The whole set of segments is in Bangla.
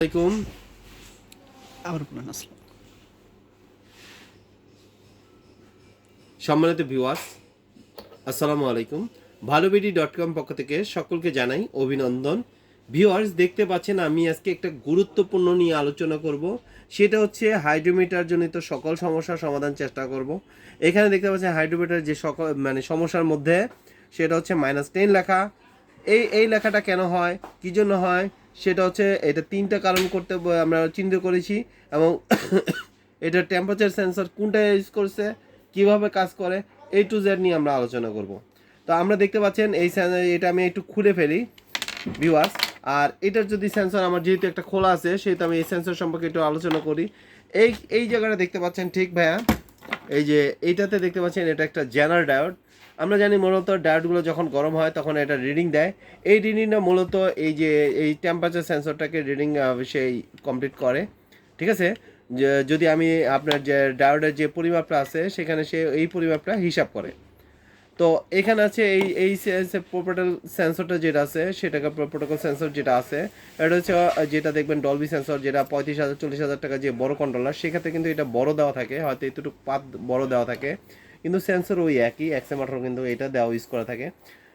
আলাইকুম। আবার বলেন আসসালাম সম্মানিত ভিউয়ার্স আসসালামু আলাইকুম। ভালোবিডি ডট কম পক্ষ থেকে সকলকে জানাই অভিনন্দন। ভিউয়ার্স দেখতে পাচ্ছেন আমি আজকে একটা গুরুত্বপূর্ণ নিয়ে আলোচনা করব। সেটা হচ্ছে হাইড্রোমিটার জনিত সকল সমস্যার সমাধান চেষ্টা করব। এখানে দেখতে পাচ্ছেন হাইড্রোমিটার যে সকল মানে সমস্যার মধ্যে সেটা হচ্ছে মাইনাস টেন লেখা। এই এই লেখাটা কেন হয়? কী জন্য হয়? সেটা হচ্ছে এটা তিনটা কারণ করতে, আমরা চিন্তা করেছি এবং এটা টেম্পারেচার সেন্সর কোনটা ইউজ করছে, কীভাবে কাজ করে এই টু জেড নিয়ে আমরা আলোচনা করব। তো আমরা দেখতে পাচ্ছেন এই এটা আমি একটু খুলে ফেলি ভিউয়ার্স আর এটার যদি সেন্সর আমার যেহেতু একটা খোলা আছে, সেহেতু আমি এই সেন্সর সম্পর্কে একটু আলোচনা করি। এই এই জায়গাটা দেখতে পাচ্ছেন ঠিক ভাইয়া, এই যে এইটাতে দেখতে পাচ্ছেন এটা একটা জেনার ডায়োড আমরা জানি মূলত ডায়োডগুলো যখন গরম হয়, তখন এটা রিডিং দেয়। এই রিডিংটা মূলত এই যে, এই টেম্পারেচার সেন্সরটাকে রিডিং সেই কমপ্লিট করে। ঠিক আছে? যদি আমি আপনার যে, ডায়োডের যে পরিমাপটা আছে, সেখানে সে এই পরিমাপটা হিসাব করে। তো এখানে আছে এই এই প্রোটোকল সেন্সরটা যেটা আছে, সেটাকে প্রোটোকল সেন্সর যেটা আছে, এটা হচ্ছে যেটা দেখবেন ডলবি সেন্সর যেটা পঁয়ত্রিশ হাজার, চল্লিশ হাজার টাকা যে বড় কন্ট্রোলার সেক্ষেত্রে কিন্তু এটা বড় দেওয়া থাকে, হয়তো এতটুকু পাত বড় দেওয়া থাকে। কিন্তু সেন্সর ওই একই এক্সএম আঠারো কিন্তু এটা দেওয়া ইউজ করা থাকে।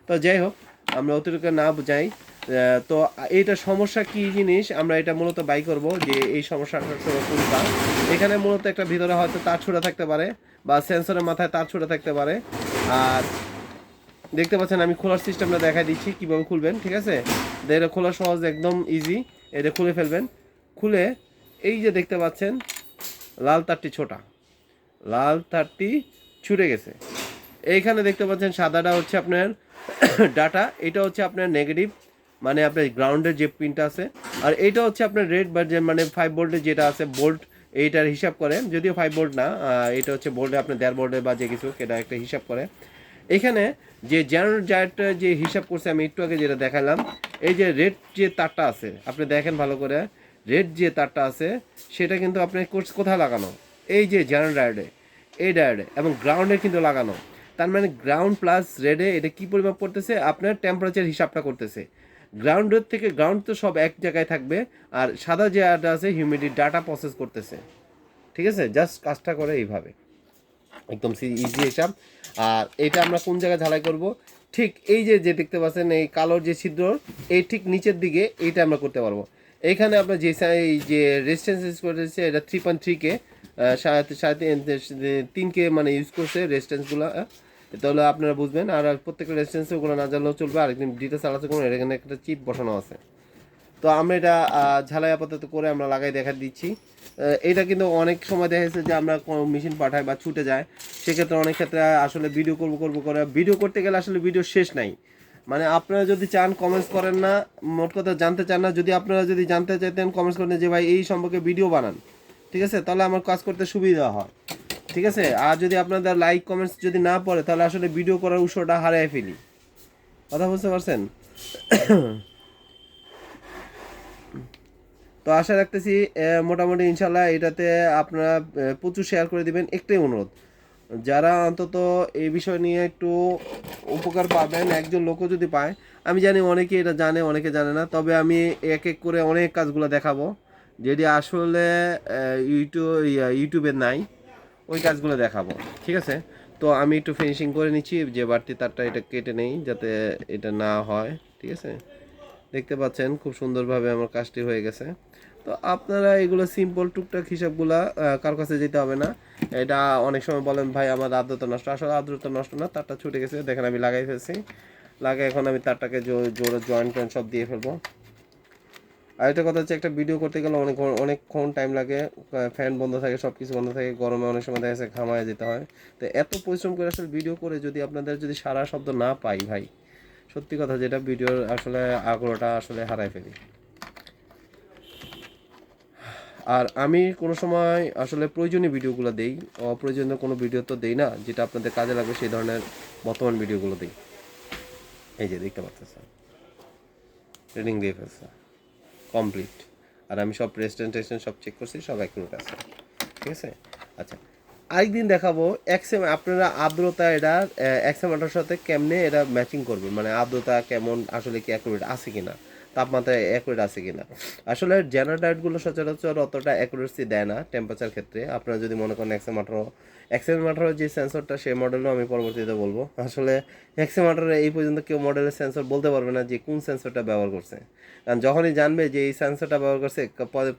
তো যাই হোক, আমরা অতিরিক্ত না বুঝাই। তো এইটা সমস্যা কি জিনিস? আমরা এটা মূলত বাই করব যে এই সমস্যাটা কোনটা। এখানে মূলত একটা ভিতরে হয়তো তার ছোড়া থাকতে পারে বা সেন্সরের মাথায় তার ছোড়া থাকতে পারে। আর দেখতে পাচ্ছেন আমি খোলার সিস্টেমটা দেখাই দিচ্ছি, কীভাবে খুলবেন, ঠিক আছে? এটা খোলা সহজ, একদম ইজি এটা খুলে ফেলবেন। খুলে এই যে দেখতে পাচ্ছেন, লাল তারটি ছোটা। লাল তারটি ছুটে গেছে। এইখানে দেখতে পাচ্ছেন সাদাটা হচ্ছে আপনার ডাটা, এটা হচ্ছে আপনার নেগেটিভ মানে আপনার গ্রাউন্ডের যে পিনটা আছে। আর এইটা হচ্ছে আপনার রেড বা মানে ফাইভ ভোল্টের যেটা আছে বোল্ট এইটার হিসাব করে। যদিও ফাইভ ভোল্ট না এটা হচ্ছে বোল্টে আপনার দেড় ভোল্টে বা যে কিছু, সেটা একটা হিসাব করে। এখানে যে জেনারেল জায়গাটা যে হিসাব করছে, আমি একটু আগে যেটা দেখালাম, এই যে রেড যে তারটা আছে, আপনি দেখেন ভালো করে রেড যে তারটা আছে, সেটা কিন্তু আপনি কোর্স- কোথায় লাগানো? এই যে জেনারেল ডায়োডে ডায়োডে এবং গ্রাউন্ডে কিন্তু লাগানো। তার মানে গ্রাউন্ড প্লাস রেডে এটা কি পরিমাপ করতেছে? আপনার টেম্পারেচার হিসাবটা করতেছে। গ্রাউন্ডের থেকে গ্রাউন্ড তো সব এক জায়গায় থাকবে আর সাদা যে আটা আছে হিউমিডিটি ডাটা প্রসেস করতেছে। ঠিক আছে? জাস্ট কাজটা করে এইভাবে। একদম ইজি হিসাব। আর এটা আমরা কোন জায়গায় ঝালাই করব? ঠিক এই যে যে দেখতে পাচ্ছেন, এই কালোর যে ছিদ্র, এই ঠিক নিচের দিকে এইটা আমরা করতে পারব। এখানে আপনার যে এই যে রেজিস্ট্যান্স ইউজ করেছে এটা থ্রি পয়েন্ট থ্রি কে সাড়ে সাড়ে তিন- তিন কে মানে ইউজ করছে রেজিস্ট্যান্সগুলো তাহলে আপনারা বুঝবেন। আর প্রত্যেকটা রেজিস্ট্যান্স ওগুলো না জানলেও চলবে। আরেকদিন ডিটেলস আলাদা এখানে একটা চিপ বসানো আছে। তো আমরা এটা ঝালাই আপাতত করে আমরা লাগাই দেখা দিচ্ছি। এটা কিন্তু অনেক সময় দেখা যাচ্ছে যে আমরা মেশিন পাঠাই বা ছুটে যায়। সেক্ষেত্রে অনেক ক্ষেত্রে আসলে ভিডিও করব করব করে। ভিডিও করতে গেলে আসলে ভিডিও শেষ নাই। মানে আপনারা যদি চান কমেন্টস করেন না। মোট কথা জানতে চান না। যদি আপনারা যদি জানতে চাইতেন কমেন্টস করেন যে, ভাই, এই সম্পর্কে ভিডিও বানান। ঠিক আছে? তাহলে আমার কাজ করতে সুবিধা হয়। ঠিক আছে? আর যদি আপনাদের লাইক কমেন্টস যদি না পড়ে, তাহলে আসলে ভিডিও করার উৎসটা হারিয়ে ফেলি। কথা বুঝতে পারছেন? তো আশা রাখতেছি মোটামুটি ইনশাল্লাহ এটাতে আপনারা প্রচুর শেয়ার করে দিবেন। একটাই অনুরোধ, যারা অন্তত এই বিষয় নিয়ে একটু উপকার পাবেন, একজন লোকও যদি পায়, আমি জানি অনেকে এটা জানে, অনেকে জানে না, তবে আমি এক এক করে অনেক কাজগুলো দেখাবো। যেটি আসলে ইউটিউব ইউটিউবে নাই, ওই কাজগুলো দেখাবো, ঠিক আছে? তো আমি একটু ফিনিশিং করে নিচ্ছি, যে বাড়তি তারটা এটা কেটে নেই, যাতে এটা না হয়, ঠিক আছে? দেখতে পাচ্ছেন, খুব সুন্দরভাবে আমার কাজটি হয়ে গেছে। তো আপনারা এগুলো সিম্পল টুকটাক হিসাবগুলা কার কাছে যেতে হবে না। এটা অনেক সময় বলেন, ভাই, আমার আর্দ্রতা নষ্ট। আসলে আর্দ্রতা নষ্ট না, তারটা ছুটে গেছে। দেখেন আমি লাগাই ফেলছি। লাগাই এখন আমি তারটাকে জোরে জয়েন্ট সব দিয়ে ফেলব। আর একটা কথা হচ্ছে, একটা ভিডিও করতে গেলে অনেক, অনেকক্ষণ টাইম লাগে ফ্যান বন্ধ থাকে সব কিছু বন্ধ থাকে, গরমে অনেক সময় দেখা ঘামায় যেতে হয়। তো এত পরিশ্রম করে আসলে ভিডিও করে যদি আপনাদের যদি সারা শব্দ না পাই ভাই, সত্যি কথা যেটা ভিডিওর আসলে আগ্রহটা আসলে হারাই ফেলি। আর আমি কোনো সময় আসলে প্রয়োজনীয় ভিডিওগুলো দেই, অপ্রয়োজনীয় কোনো ভিডিও তো দেই না, যেটা আপনাদের কাজে লাগবে সেই ধরনের বর্তমান ভিডিওগুলো দিই। এই যে দেখতে পাচ্ছেন ট্রেনিং দিয়ে ফেলছে। কমপ্লিট আর আমি সব প্রেসেন্টেশন সব চেক করছি, সব অ্যাকুরেট আছে। ঠিক আছে? আচ্ছা আরেকদিন দেখাবো এক্সএম আপনারা আর্দ্রতা এটা এক্সএম আঠার সাথে কেমনে এটা ম্যাচিং করবে? মানে আর্দ্রতা কেমন, আসলে কি অ্যাকুরেট আছে কিনা? তাপমাত্রা অ্যাকুরেট আছে কিনা। আসলে জেনারেটারগুলো সচরাচর অতটা অ্যাকুরেসি দেয় না টেম্পারেচার ক্ষেত্রে। আপনারা যদি মনে করেন এক্সএম আঠারো এক্সএম আঠারো যে সেন্সরটা সেই মডেলও আমি পরবর্তীতে বলব। আসলে এক্সএম আঠারো এই পর্যন্ত কেউ মডেলের সেন্সর বলতে পারবে না যে কোন সেন্সরটা ব্যবহার করছে। কারণ যখনই জানবে যে এই সেন্সরটা ব্যবহার করছে,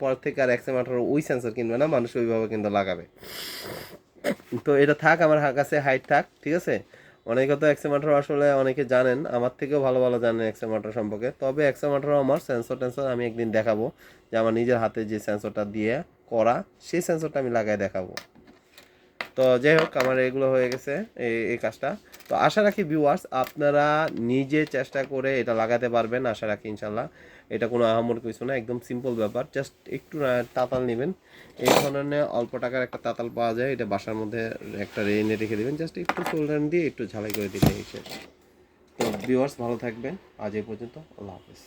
পরে থেকে আর এক্সএম আঠারো ওই সেন্সর কিনবে না, মানুষ ওইভাবে কিন্তু লাগাবে। তো এটা থাক, আমার কাছে হাইট থাক, ঠিক আছে? অনেকে তো এক্সেমাটার আসলে অনেকে জানেন, আমার থেকেও ভালো ভালো জানেন এক্সেমাটার সম্পর্কে। তবে এক্সেমাটার আমার সেন্সর টেন্সর আমি একদিন দেখাবো, যে আমার নিজের হাতে যে সেন্সরটা দিয়ে করা, সেই সেন্সরটা আমি লাগায় দেখাবো। তো যাই হোক, আমার এগুলো হয়ে গেছে, এই এই কাজটা। তো আশা রাখি ভিউয়ার্স আপনারা নিজে চেষ্টা করে এটা লাগাতে পারবেন, আশা রাখি ইনশাল্লাহ এটা কোনো আহামর কিছু না, একদম সিম্পল ব্যাপার। জাস্ট একটু তাতাল নেবেন। এই ধরনের অল্প টাকার একটা তাতাল পাওয়া যায়, এটা বাসার মধ্যে একটা রেইনে রেখে দেবেন। জাস্ট একটু সোল্ডার দিয়ে একটু ঝালাই করে দিলে শেষ। তো ভিউয়ার্স ভালো থাকবেন। আজ এই পর্যন্ত, আল্লাহ হাফিজ।